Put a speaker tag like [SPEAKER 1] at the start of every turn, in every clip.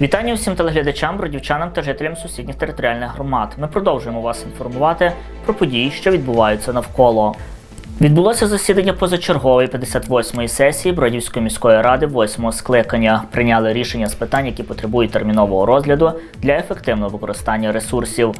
[SPEAKER 1] Вітання всім телеглядачам, бродівчанам та жителям сусідніх територіальних громад. Ми продовжуємо вас інформувати про події, що відбуваються навколо. Відбулося засідання позачергової 58-ї сесії Бродівської міської ради 8-го скликання. Прийняли рішення з питань, які потребують термінового розгляду для ефективного використання ресурсів.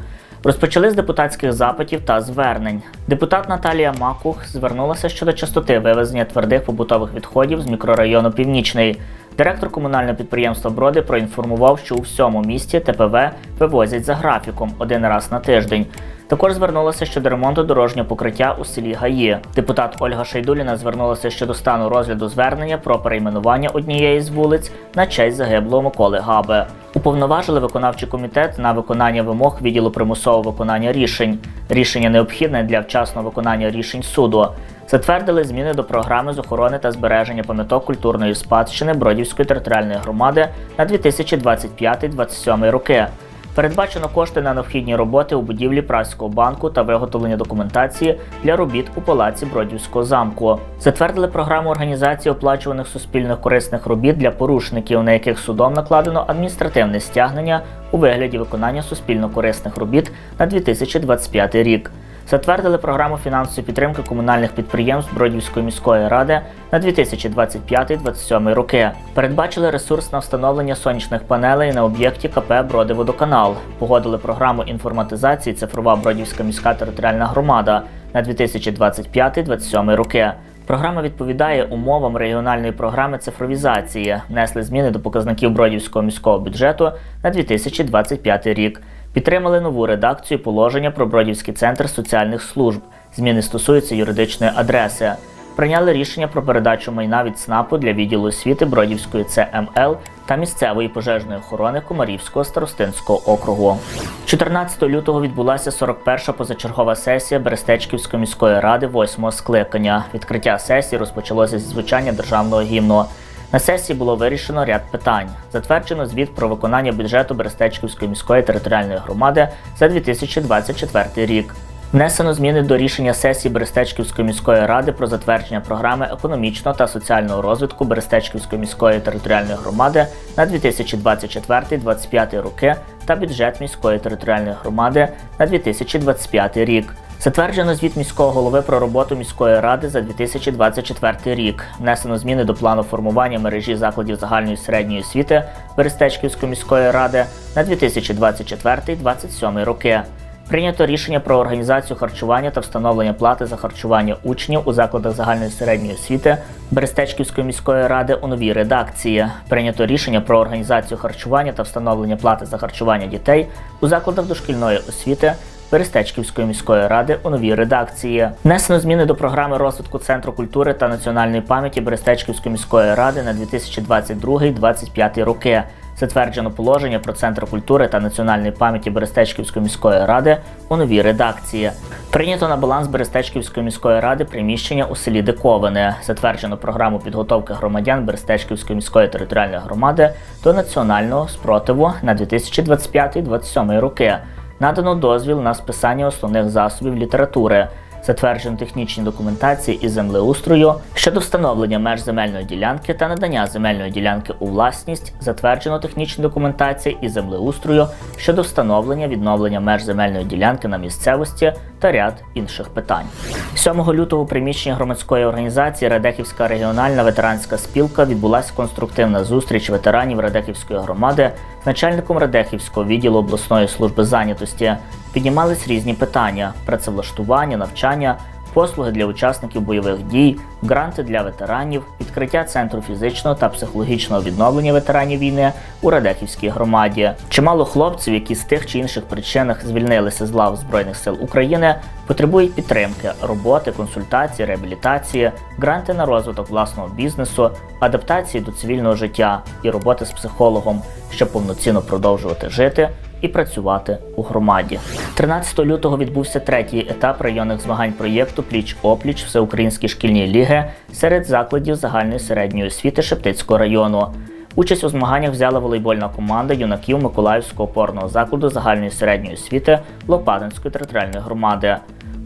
[SPEAKER 1] Розпочали з депутатських запитів та звернень. Депутат Наталія Макух звернулася щодо частоти вивезення твердих побутових відходів з мікрорайону Північний. Директор комунального підприємства Броди проінформував, що у всьому місті ТПВ вивозять за графіком один раз на тиждень. Також звернулася щодо ремонту дорожнього покриття у селі Гаї. Депутат Ольга Шайдуліна звернулася щодо стану розгляду звернення про перейменування однієї з вулиць на честь загиблого Миколи Габи. Уповноважили виконавчий комітет на виконання вимог відділу примусового виконання рішень. Рішення необхідне для вчасного виконання рішень суду. Затвердили зміни до програми з охорони та збереження пам'яток культурної спадщини Бродівської територіальної громади на 2025-2027 роки. Передбачено кошти на необхідні роботи у будівлі Праського банку та виготовлення документації для робіт у палаці Бродівського замку. Затвердили програму організації оплачуваних суспільних корисних робіт для порушників, на яких судом накладено адміністративне стягнення у вигляді виконання суспільно корисних робіт на 2025 рік. Затвердили програму фінансової підтримки комунальних підприємств Бродівської міської ради на 2025-2027 роки. Передбачили ресурс на встановлення сонячних панелей на об'єкті КП Бродиводоканал. Погодили програму інформатизації Цифрова Бродівська міська територіальна громада на 2025-2027 роки. Програма відповідає умовам регіональної програми цифровізації. Внесли зміни до показників Бродівського міського бюджету на 2025 рік. Підтримали нову редакцію положення про Бродівський центр соціальних служб. Зміни стосуються юридичної адреси. Прийняли рішення про передачу майна від СНАПу для відділу освіти Бродівської ЦМЛ та місцевої пожежної охорони Комарівського старостинського округу. 14 лютого відбулася 41-ша позачергова сесія Берестечківської міської ради 8-го скликання. Відкриття сесії розпочалося зі звучання державного гімну. На сесії було вирішено ряд питань. Затверджено звіт про виконання бюджету Берестечківської міської територіальної громади за 2024 рік. Внесено зміни до рішення сесії Берестечківської міської ради про затвердження програми економічного та соціального розвитку Берестечківської міської територіальної громади на 2024-2025 роки та бюджет міської територіальної громади на 2025 рік. Затверджено звіт міського голови про роботу міської ради за 2024 рік. Внесено зміни до плану формування мережі закладів загальної середньої освіти Берестечківської міської ради на 2024-2027 роки. Прийнято рішення про організацію харчування та встановлення плати за харчування учнів у закладах загальної середньої освіти Берестечківської міської ради у новій редакції. Прийнято рішення про організацію харчування та встановлення плати за харчування дітей у закладах дошкільної освіти Берестечківської міської ради у новій редакції. Внесено зміни до програми розвитку Центру культури та національної пам'яті Берестечківської міської ради на 2022-2025 роки. Затверджено положення про Центр культури та національної пам'яті Берестечківської міської ради у новій редакції. Прийнято на баланс Берестечківської міської ради приміщення у селі Диковини. Затверджено програму підготовки громадян Берестечківської міської територіальної громади до національного спротиву на 2025-2027 роки. Надано дозвіл на списання основних засобів літератури. Затверджено технічні документації із землеустрою щодо встановлення меж земельної ділянки та надання земельної ділянки у власність. Затверджено технічні документації із землеустрою щодо встановлення відновлення меж земельної ділянки на місцевості та ряд інших питань. 7 лютого у приміщенні громадської організації Радехівська регіональна ветеранська спілка відбулася конструктивна зустріч ветеранів Радехівської громади начальником Радехівського відділу обласної служби зайнятості. Піднімались різні питання: працевлаштування, навчання, послуги для учасників бойових дій, гранти для ветеранів, відкриття центру фізичного та психологічного відновлення ветеранів війни у Радехівській громаді. Чимало хлопців, які з тих чи інших причинах звільнилися з лав Збройних сил України, потребують підтримки, роботи, консультації, реабілітації, гранти на розвиток власного бізнесу, адаптації до цивільного життя і роботи з психологом, щоб повноцінно продовжувати жити і працювати у громаді. 13 лютого відбувся третій етап районних змагань проєкту Пліч опліч Всеукраїнські шкільні ліги серед закладів загальної середньої освіти Шептицького району. Участь у змаганнях взяла волейбольна команда юнаків Миколаївського опорного закладу загальної середньої освіти Лопатинської територіальної громади.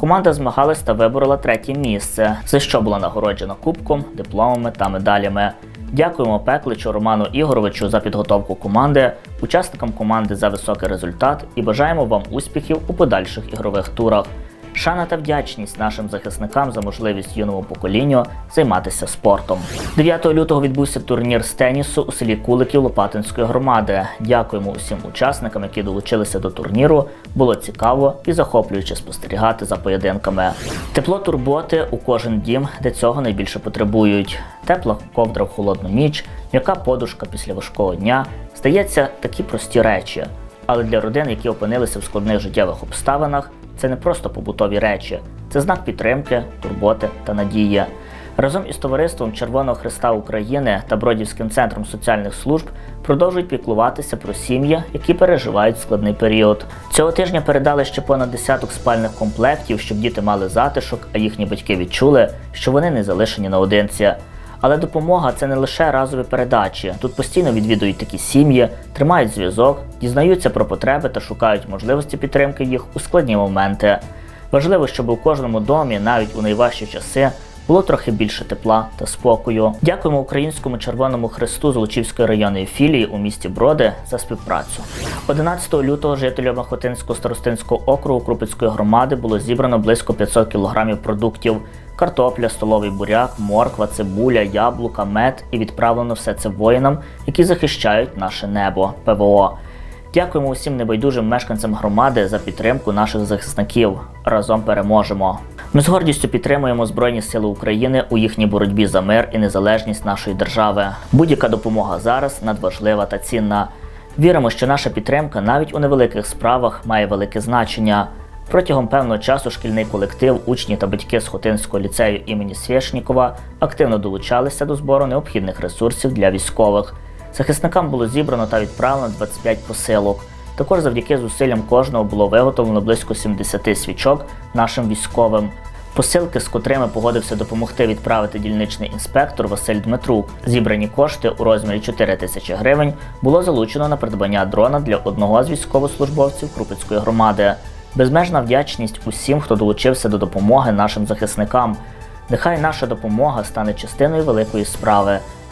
[SPEAKER 1] Команда змагалась та виборола третє місце, за що була нагороджена кубком, дипломами та медалями. Дякуємо Пекличу Роману Ігоровичу за підготовку команди, учасникам команди за високий результат і бажаємо вам успіхів у подальших ігрових турах. Шана та вдячність нашим захисникам за можливість юному поколінню займатися спортом. 9 лютого відбувся турнір з тенісу у селі Куликів Лопатинської громади. Дякуємо усім учасникам, які долучилися до турніру. Було цікаво і захоплююче спостерігати за поєдинками. Тепло турботи у кожен дім, де цього найбільше потребують. Тепла ковдра в холодну ніч, м'яка подушка після важкого дня. Здається, такі прості речі. Але для родин, які опинилися в складних життєвих обставинах, це не просто побутові речі, це знак підтримки, турботи та надії. Разом із товариством Червоного Христа України та Бродівським центром соціальних служб продовжують піклуватися про сім'ї, які переживають складний період. Цього тижня передали ще понад десяток спальних комплектів, щоб діти мали затишок, а їхні батьки відчули, що вони не залишені наодинці. Але допомога це не лише разові передачі. Тут постійно відвідують такі сім'ї, тримають зв'язок, дізнаються про потреби та шукають можливості підтримки їх у складні моменти. Важливо, щоб у кожному домі, навіть у найважчі часи, було трохи більше тепла та спокою. Дякуємо Українському Червоному Хресту з Лучівської районної філії у місті Броди за співпрацю. 11 лютого жителям Охотинського старостинського округу Крупицької громади було зібрано близько 500 кг продуктів. Картопля, столовий буряк, морква, цибуля, яблука, мед і відправлено все це воїнам, які захищають наше небо ПВО. Дякуємо усім небайдужим мешканцям громади за підтримку наших захисників. Разом переможемо. Ми з гордістю підтримуємо Збройні Сили України у їхній боротьбі за мир і незалежність нашої держави. Будь-яка допомога зараз надважлива та цінна. Віримо, що наша підтримка навіть у невеликих справах має велике значення. Протягом певного часу шкільний колектив, учні та батьки з Хотинського ліцею імені Свєшнікова активно долучалися до збору необхідних ресурсів для військових. Захисникам було зібрано та відправлено 25 посилок. Також завдяки зусиллям кожного було виготовлено близько 70 свічок нашим військовим. Посилки, з котрими погодився допомогти відправити дільничний інспектор Василь Дмитрук. Зібрані кошти у розмірі 4 тисячі гривень було залучено на придбання дрона для одного з військовослужбовців Крупицької громади. Безмежна вдячність усім, хто долучився до допомоги нашим захисникам. Нехай наша допомога стане частиною великої справи.